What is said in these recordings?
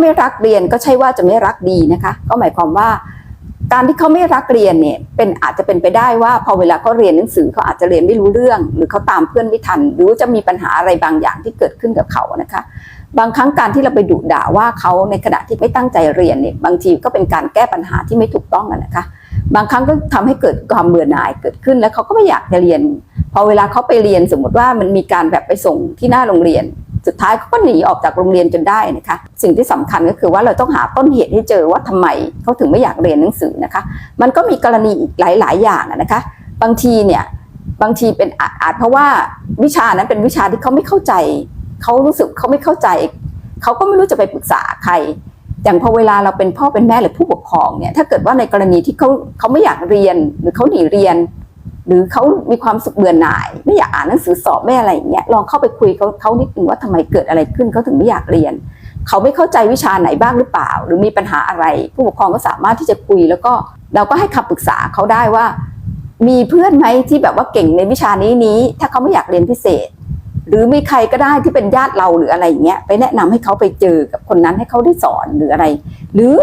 ไม่รักเรียนก็ใช่ว่าจะไม่รักดีนะคะ ก็หมายความว่า การที่เขาไม่รักเรียนเนี่ยเป็นอาจจะเป็นไปได้ว่าพอเวลาเขาเรียนหนังสือเขาอาจจะเรียนไม่รู้เรื่อง หรือเขาตามเพื่อนไม่ทัน หรือจะมีปัญหาอะไรบางอย่างที่เกิดขึ้นกับเขานะคะ บางครั้งการที่เราไปดุด่าว่าเขาในขณะที่ไม่ตั้งใจเรียนเนี่ยบางทีก็เป็นการแก้ปัญหาที่ไม่ถูกต้องนะคะ บางครั้งก็ทำให้เกิดความเบื่อหน่ายเกิดขึ้นแล้วเขาก็ไม่อยากจะเรียนพอเวลาเขาไปเรียนสมมติว่ามันมีการแบบไปส่งที่หน้าโรงเรียน สุดท้ายเขาก็หนีออกจากโรงเรียนจนได้นะคะ สิ่งที่สำคัญก็คือว่าเราต้องหาต้นเหตุให้เจอว่าทำไมเขาถึงไม่อยากเรียนหนังสือนะคะ มันก็มีกรณีอีกหลาย ๆ อย่างนะคะ บางทีเนี่ยบางทีเป็นอาจอาจเพราะว่าวิชานั้นเป็นวิชาที่เขาไม่เข้าใจเขารู้สึกเขาไม่เข้าใจเขาก็ไม่รู้จะไปปรึกษาใครอย่างพอเวลาเราเป็นพ่อเป็นแม่หรือผู้ปกครองเนี่ยถ้าเกิดว่าในกรณีที่เขาเขาไม่อยากเรียนหรือเขาหนีเรียน หรือเขามีความสุขเบื่อหน่าย ไม่อยากอ่านหนังสือสอบไม่อะไรอย่างเงี้ยลองเข้าไปคุยเขาเขานิดนึงว่าทำไมเกิดอะไรขึ้นเขาถึงไม่อยากเรียน เขาไม่เข้าใจวิชาไหนบ้างหรือเปล่า หรือมีปัญหาอะไร ผู้ปกครองก็สามารถที่จะคุย แล้วก็เราก็ให้คำปรึกษาเขาได้ว่า มีเพื่อนไหมที่แบบว่าเก่งในวิชานี้นี้ ถ้าเขาไม่อยากเรียนพิเศษ หรือมีใครก็ได้ที่เป็นญาติเราหรืออะไรอย่างเงี้ยไปแนะนำให้เขาไปเจอกับคนนั้นให้เขาได้สอนหรืออะไร หรือ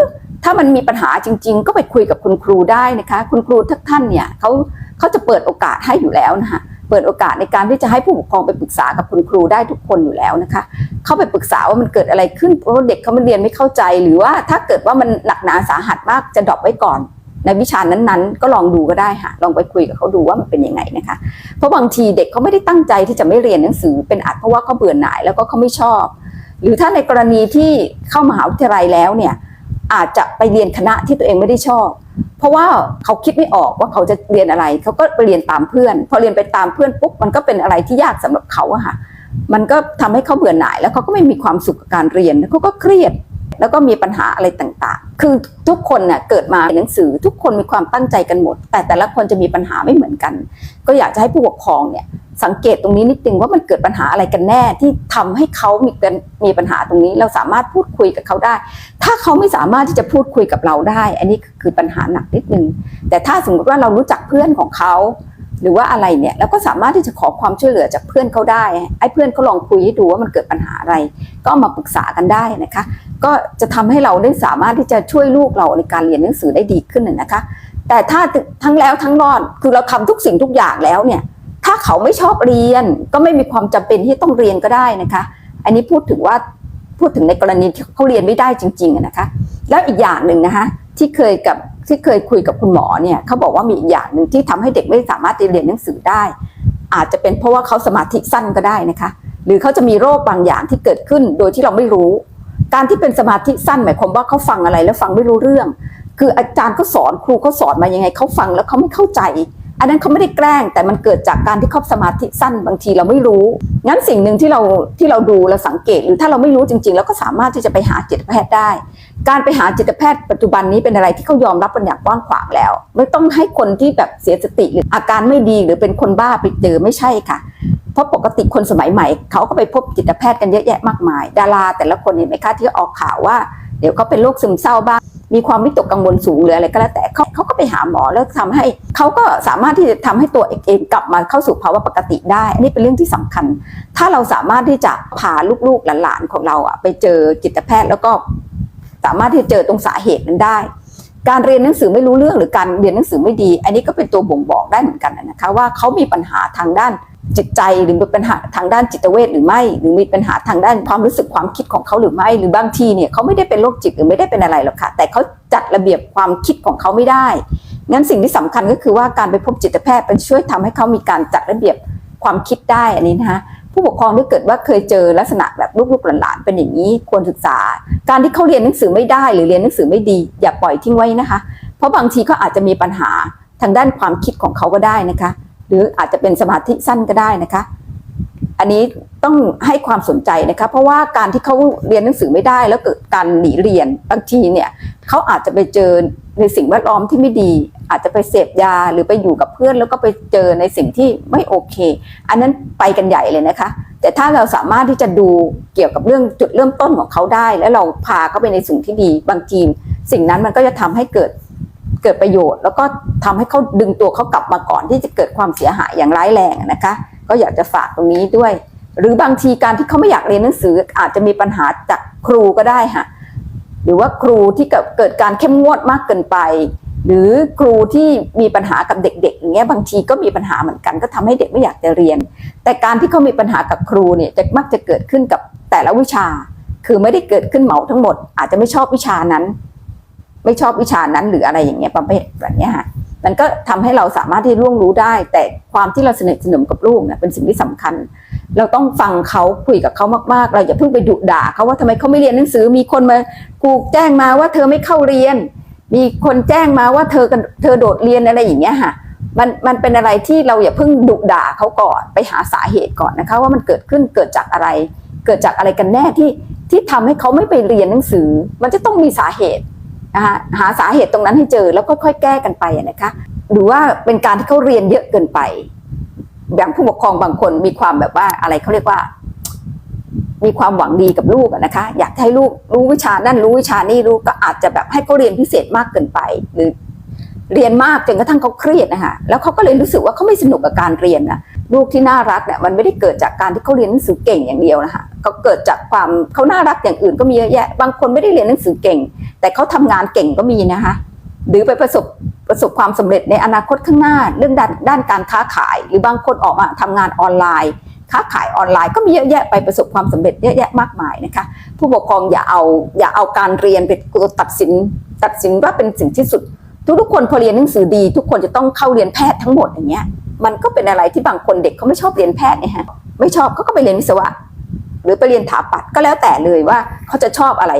ถ้ามันมีปัญหาจริง ๆ ก็ไปคุยกับคุณครูได้นะคะ คุณครูทุกท่านเนี่ยเขา เขาจะเปิดโอกาสให้อยู่แล้วนะคะเปิดโอกาสในการที่จะให้ผู้ปกครองไปปรึกษากับคุณครูได้ทุกคนอยู่แล้วนะคะ เข้าไปปรึกษาว่ามันเกิดอะไรขึ้นเพราะเด็กเขามันเรียนไม่เข้าใจ หรือว่าถ้าเกิดว่ามันหนักหนาสาหัสมากจะดรอปไว้ก่อนในวิชานั้นๆ ก็ลองดูก็ได้ค่ะ ลองไปคุยกับเขาดูว่ามันเป็นยังไงนะคะ เพราะบางทีเด็กเขาไม่ได้ตั้งใจที่จะไม่เรียนหนังสือเป็นอาจเพราะว่าเขาเบื่อหน่ายแล้วก็เขาไม่ชอบ หรือถ้าในกรณีที่เข้ามหาวิทยาลัยแล้วเนี่ยอาจจะไปเรียนคณะที่ตัวเองไม่ได้ชอบ เพราะว่าเขาคิดไม่ออกว่าเขาจะเรียนอะไร เขาก็ไปเรียนตามเพื่อน พอเรียนไปตามเพื่อนปุ๊บมันก็เป็นอะไรที่ยากสำหรับเขาอะค่ะ มันก็ทำให้เขาเบื่อหน่ายแล้วเขาก็ไม่มีความสุขกับการเรียนเขาก็เครียด แล้วก็มีปัญหาอะไรต่างๆ คือทุกคนน่ะเกิดมาในหนังสือทุกคนมีความตั้งใจกันหมด แต่แต่ละคนจะมีปัญหาไม่เหมือนกัน ก็อยากจะให้ผู้ปกครองเนี่ย สังเกตตรงนี้นิดนึงว่ามันเกิดปัญหาอะไรกันแน่ที่ทำให้เขามีกันมีปัญหาตรงนี้ เราสามารถพูดคุยกับเขาได้ ถ้าเขาไม่สามารถที่จะพูดคุยกับเราได้ อันนี้คือปัญหาหนักนิดนึง แต่ถ้าสมมติว่าเรารู้จักเพื่อนของเขาหรือว่าอะไรเนี่ยเราก็สามารถที่จะขอความช่วยเหลือจากเพื่อนเขาได้ไอ้เพื่อนเขาลองคุยให้ดูว่ามันเกิดปัญหาอะไร ก็มาปรึกษากันได้นะคะ ก็จะทำให้เราได้สามารถที่จะช่วยลูกเราในการเรียนหนังสือได้ดีขึ้นนะนะคะ แต่ถ้าทั้งแล้วทั้งรอดคือเราทำทุกสิ่งทุกอย่างแล้วเนี่ย ถ้าเขาไม่ชอบเรียนก็ไม่มีความจำเป็นที่ต้องเรียนก็ได้นะคะ อันนี้พูดถึงว่าพูดถึงในกรณีที่เขาเรียนไม่ได้จริงๆนะคะ แล้วอีกอย่างหนึ่งนะคะที่เคยกับที่เคยคุยกับคุณหมอเนี่ยเขาบอกว่ามีอีกอย่างหนึ่งที่ทำให้เด็กไม่สามารถเรียนหนังสือได้ อาจจะเป็นเพราะว่าเขาสมาธิสั้นก็ได้นะคะ หรือเขาจะมีโรคบางอย่างที่เกิดขึ้นโดยที่เราไม่รู้ การที่เป็นสมาธิสั้นหมายความว่าเขาฟังอะไรแล้วฟังไม่รู้เรื่อง คืออาจารย์เขาสอนครูเขาสอนมายังไงเขาฟังแล้วเขาไม่เข้าใจ อันนั้นเขาไม่ได้แกล้งแต่มันเกิดจากการที่เขาสมาธิสั้นบางทีเราไม่รู้ งั้นสิ่งหนึ่งที่เราที่เราดูเราสังเกต หรือถ้าเราไม่รู้จริงๆเราก็สามารถที่จะไปหาจิตแพทย์ได้ การไปหาจิตแพทย์ปัจจุบันนี้เป็นอะไรที่เขายอมรับกันอย่างกว้างขวางแล้ว ไม่ต้องให้คนที่แบบเสียสติหรืออาการไม่ดีหรือเป็นคนบ้าไปเจอไม่ใช่ค่ะเพราะปกติคนสมัยใหม่เขาก็ไปพบจิตแพทย์กันเยอะแยะมากมาย ดาราแต่ละคนเห็นไหมคะที่ออกข่าวว่า เดี๋ยวเขาเป็นโรคซึมเศร้าบ้าง มีความวิตกกังวลสูงหรืออะไรก็แล้วแต่เขาเขาก็ไปหาหมอแล้วทำให้เขาก็สามารถที่จะทำให้ตัวเองกลับมาเข้าสู่ภาวะปกติได้ อันนี้เป็นเรื่องที่สำคัญ ถ้าเราสามารถที่จะพาลูกๆหลานๆของเราอะไปเจอจิตแพทย์แล้วก็สามารถที่จะเจอตรงสาเหตุนั้นได้ การเรียนหนังสือไม่รู้เรื่องหรือการเรียนหนังสือไม่ดี อันนี้ก็เป็นตัวบ่งบอกได้เหมือนกันนะคะว่าเขามีปัญหาทางด้าน จิตใจหรือมีปัญหาทางด้านจิตเวชหรือไม่ หรือมีปัญหาทางด้านความรู้สึกความคิดของเขาหรือไม่ หรือบางทีเนี่ยเขาไม่ได้เป็นโรคจิตหรือไม่ได้เป็นอะไรหรอกค่ะ แต่เขาจัดระเบียบความคิดของเขาไม่ได้งั้นสิ่งที่สำคัญก็คือว่าการไปพบจิตแพทย์เป็นช่วยทำให้เขามีการจัดระเบียบความคิดได้อันนี้นะคะผู้ปกครองที่เกิดว่าเคยเจอลักษณะแบบลูกๆหลานๆเป็นอย่างนี้ควรศึกษา การที่เขาเรียนหนังสือไม่ได้ หรือเรียนหนังสือไม่ดี อย่าปล่อยทิ้งไว้นะคะ เพราะบางทีเขาอาจจะมีปัญหาทางด้านความคิดของเขาก็ได้นะคะ หรืออาจจะเป็นสมาธิสั้นก็ได้นะคะ อันนี้ต้องให้ความสนใจนะคะ เพราะว่าการที่เขาเรียนหนังสือไม่ได้แล้วเกิดการหนีเรียนบางทีเนี่ยเขาอาจจะไปเจอในสิ่งแวดล้อมที่ไม่ดี อาจจะไปเสพยาหรือไปอยู่กับเพื่อน แล้วก็ไปเจอในสิ่งที่ไม่โอเค อันนั้นไปกันใหญ่เลยนะคะ แต่ถ้าเราสามารถที่จะดูเกี่ยวกับเรื่องจุดเริ่มต้นของเขาได้ แล้วเราพาเขาไปในสิ่งที่ดี บางทีสิ่งนั้นมันก็จะทำให้เกิด เกิดประโยชน์ แล้วก็ทำให้เขาดึงตัวเขากลับมาก่อนที่จะเกิดความเสียหายอย่างร้ายแรงนะคะ ก็อยากจะฝากตรงนี้ด้วย หรือบางทีการที่เขาไม่อยากเรียนหนังสืออาจจะมีปัญหาจากครูก็ได้ค่ะหรือว่าครูที่เกิดเกิดการเข้มงวดมากเกินไป หรือครูที่มีปัญหากับเด็กๆอย่างเงี้ยบางทีก็มีปัญหาเหมือนกัน ก็ทำให้เด็กไม่อยากจะเรียน แต่การที่เขามีปัญหากับครูเนี่ยจะมักจะเกิดขึ้นกับแต่ละวิชา คือไม่ได้เกิดขึ้นเหมาทั้งหมด อาจจะไม่ชอบวิชานั้น ไม่ชอบวิชานั้นหรืออะไรอย่างเงี้ยประเภทแบบนี้ค่ะมันก็ทำให้เราสามารถที่ล่วงรู้ได้ แต่ความที่เราสนิทสนมกับลูกเนี่ยเป็นสิ่งที่สำคัญ เราต้องฟังเขาคุยกับเขามากๆ เราอย่าเพิ่งไปดุด่าเขาว่าทำไมเขาไม่เรียนหนังสือ มีคนมากูแจ้งมาว่าเธอไม่เข้าเรียน มีคนแจ้งมาว่าเธอเธอโดดเรียนอะไรอย่างเงี้ยค่ะมันมันเป็นอะไรที่เราอย่าเพิ่งดุด่าเขาก่อนไปหาสาเหตุก่อนนะคะ ว่ามันเกิดขึ้นเกิดจากอะไร เกิดจากอะไรกันแน่ที่ที่ทำให้เขาไม่ไปเรียนหนังสือ มันจะต้องมีสาเหตุ นะคะหาสาเหตุตรงนั้นให้เจอแล้วก็ค่อยๆแก้กันไปนะคะ หรือว่าเป็นการที่เขาเรียนเยอะเกินไป อย่างผู้ปกครองบางคนมีความแบบว่าอะไรเขาเรียกว่า มีความหวังดีกับลูกนะคะ อยากให้ลูกรู้วิชานั่นรู้วิชานี่รู้ก็อาจจะแบบให้เขาเรียนพิเศษมากเกินไป หรือเรียนมากจนกระทั่งเขาเครียดนะคะแล้วเขาก็เลยรู้สึกว่าเขาไม่สนุกกับการเรียนนะลูกที่น่ารักเนี่ยมันไม่ได้เกิดจากการที่เขาเรียนหนังสือเก่งอย่างเดียวนะคะเขาเกิดจากความเขาน่ารักอย่างอื่นก็มีเยอะแยะ บางคนไม่ได้เรียนหนังสือเก่ง แต่เขาทำงานเก่งก็มีนะคะ หรือไปประสบประสบความสำเร็จในอนาคตข้างหน้า เรื่องด้านด้านการค้าขาย หรือบางคนออกมาทำงานออนไลน์ ค้าขายออนไลน์ก็มีเยอะแยะไปประสบความสำเร็จเยอะแยะมากมายนะคะ ผู้ปกครองอย่าเอาอย่าเอาการเรียนเป็นตัวตัดสิน ตัดสินว่าเป็นสิ่งที่สุด ทุกๆคนพอเรียนหนังสือดี ทุกคนจะต้องเข้าเรียนแพทย์ทั้งหมดอย่างเงี้ยมันก็เป็นอะไรที่บางคนเด็กเขาไม่ชอบเรียนแพทย์เนี่ยฮะไม่ชอบเขาก็ไปเรียนวิศวะ หรือไปเรียนถาปัดก็แล้วแต่เลยว่าเขาจะชอบอะไร